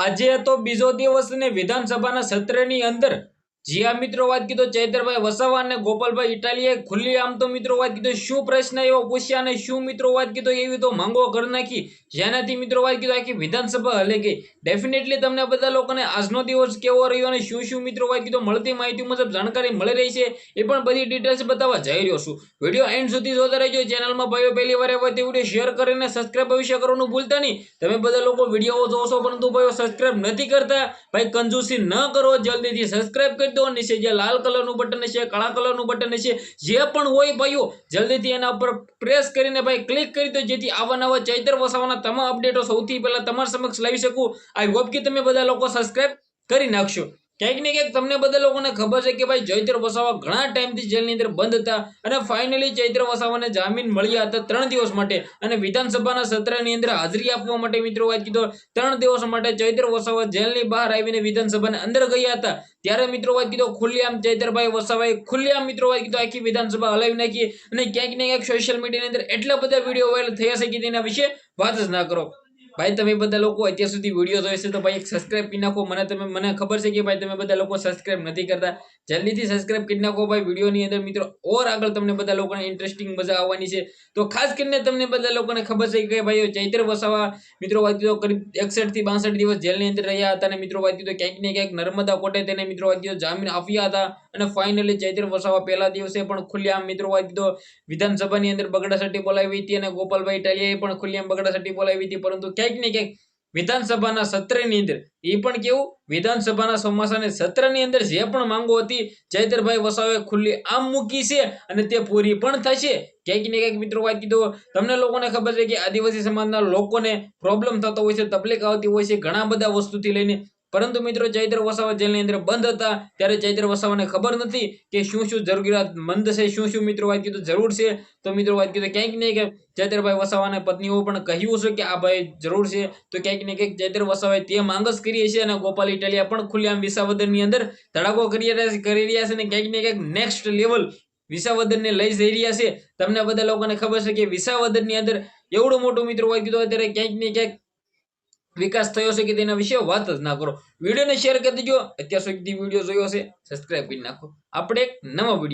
આજે તો બીજો દિવસ ને વિધાનસભાના સત્રની અંદર જી આ મિત્રો, વાત કીધો ચૈતરભાઈ વસાવા અને ગોપાલભાઈ ઇટાલીએ ખુલ્લી આમ તો, મિત્રો, વાત કીધો, શું પ્રશ્ન એવો પૂછ્યા અને શું, મિત્રો, વાત કીધો, એવી તો માંગો ઘર નાખી. જેનાથી, મિત્રો, વાત કીધો, આખી વિધાનસભા હલે ગઈ. ડેફિનેટલી તમને બધા લોકોને આજનો દિવસ કેવો રહ્યો અને શું શું, મિત્રો, વાત કીધો, મળતી માહિતી મુજબ જાણકારી મળી રહી છે, એ પણ બધી ડિટેલ્સ બતાવવા જઈ રહ્યો છું. વીડિયો એન્ડ સુધી જોતા રહેજો ચેનલમાં ભાઈઓ પહેલી વાર હોય તે વીડિયો શેર કરીને સબસ્ક્રાઇબ અવશ્ય કરવાનું ભૂલતા નહીં. તમે બધા લોકો વીડિયો જોશો, પરંતુ ભાઈઓ સબસ્ક્રાઇબ નથી કરતા, ભાઈ કંજૂસી ન કરો, જલ્દીથી સબસ્ક્રાઇબ કરી દો છે, જે લાલ કલરનું બટન છે, કાળા કલરનું બટન છે, જે પણ હોય ભાઈઓ, જલ્દીથી એના ઉપર પ્રેસ કરીને ભાઈ ક્લિક કરી દો, જેથી આવા નવા ચૈતર વસાવાના તમામ અપડેટો સૌથી પહેલા તમારા સમક્ષ લાવી શકું. આઈ હોપ કે તમે બધા લોકો સબસ્ક્રાઇબ કરી નાખશો. ક્યાંક ને ક્યાંક તમને બધા લોકોને ખબર છે કે ભાઈ ચૈત્ર વસાવા ઘણા ટાઈમથી જેલની અંદર બંધ હતા અને ફાઇનલી ચૈત્ર વસાવાને જામીન મળ્યા હતા ત્રણ દિવસ માટે. અને વિધાનસભાના સત્રની અંદર હાજરી આપવા માટે મિત્રો વાત કીધો, ત્રણ દિવસ માટે ચૈત્ર વસાવા જેલની બહાર આવીને વિધાનસભાની અંદર ગયા હતા. ત્યારે મિત્રો વાત કીધો, ખુલ્લેઆમ ચૈત્રભાઈ વસાવાએ ખુલ્લેઆમ મિત્રો વાત કીધો, આખી વિધાનસભા હલાવી નાખી અને ક્યાંક ને ક્યાંક સોશિયલ મીડિયાની અંદર એટલા બધા વીડિયો વાયરલ થયા છે કે તેના વિશે વાત જ ના કરો. ભાઈ, તમે બધા લોકો અત્યાર સુધી વીડિયો જોઈ છે તો ભાઈ એક સબસ્ક્રાઇબ કરી નાખો. મને તમે, મને ખબર છે કે ભાઈ, તમે બધા લોકો સબસ્ક્રાઇબ નથી કરતા. જલ્દીથી સબસ્ક્રાઇબ કરી નાખો ભાઈ વિડીયોની અંદર. મિત્રો, ઓર આગળ તમને બધા લોકોને ઇન્ટરેસ્ટિંગ મજા આવવાની છે. તો ખાસ કરીને તમને બધા લોકોને ખબર છે કે ભાઈ ચૈત્ર વસાવા, મિત્રો વાત કીધો કરીબ એકસઠથી બાસઠ દિવસ જેલની અંદર રહ્યા હતા અને મિત્રો વાત કીધો ક્યાંક ને ક્યાંક નર્મદા કોર્ટે તેને, મિત્રો વાત જામીન આપ્યા હતા. અને ફાઇનલી ચૈત્ર વસાવા પહેલા દિવસે પણ ખુલ્લેઆમ મિત્રો વાત કીધો વિધાનસભાની અંદર બગડાસટી બોલાવી હતી અને ગોપાલભાઈ ઇટાલિયાએ પણ ખુલ્લેઆમ બગડાસટી બોલાવી હતી. પરંતુ ક્યાંક ને ક્યાંક વિધાનસભાના સત્રની અંદર એ પણ કેવું? વિધાનસભાના ચોમાસાની સત્રની અંદર જે પણ માંગો હતી ચૈતરભાઈ વસાવે ખુલ્લી આમ મૂકી છે અને તે પૂરી પણ થશે. ક્યાંક ને ક્યાંક મિત્રો વાત કીધો તમને લોકોને ખબર છે કે આદિવાસી સમાજના લોકોને પ્રોબ્લેમ થતો હોય છે, તકલીફ આવતી હોય છે, ઘણા બધા વસ્તુથી લઈને પરંતુ મિત્રો ચૈત્ર વસાવા જેલની અંદર બંધ હતા. ત્યારે ચૈત્ર વસાવાને ખબર નથી કે શું શું જરૂરિયાત મંદ છે, શું શું મિત્રો વાત કીધું જરૂર છે. તો મિત્રો વાત કીધું ક્યાંક ને ક્યાંક ચૈત્રભાઈ વસાવાને પત્નીઓ પણ કહ્યું છે કે આ ભાઈ જરૂર છે. તો ક્યાંક ને ક્યાંક ચૈત્ર વસાવાએ તે માંગસ કરીએ કરી છે અને ગોપાલ ઇટાલિયા પણ ખુલ્લેઆમ વિસાવદનની અંદર ધડાકો કરી રહ્યા છે અને ક્યાંક ને ક્યાંક નેક્સ્ટ લેવલ વિસાવદનને લઈ જઈ રહ્યા છે. તમને બધા લોકોને ખબર છે કે વિસાવદનની અંદર એવડું મોટું મિત્રો વાત કીધું અત્યારે ક્યાંક ને ક્યાંક વિકાસ થયો છે કે તેના વિશે વાત જ ના કરો. વિડીયોને શેર કરી દેજો. અત્યાર સુધી વીડિયો જોયો છે. સબસ્ક્રાઇબ કરી નાખો. આપણે એક નવા વીડિયો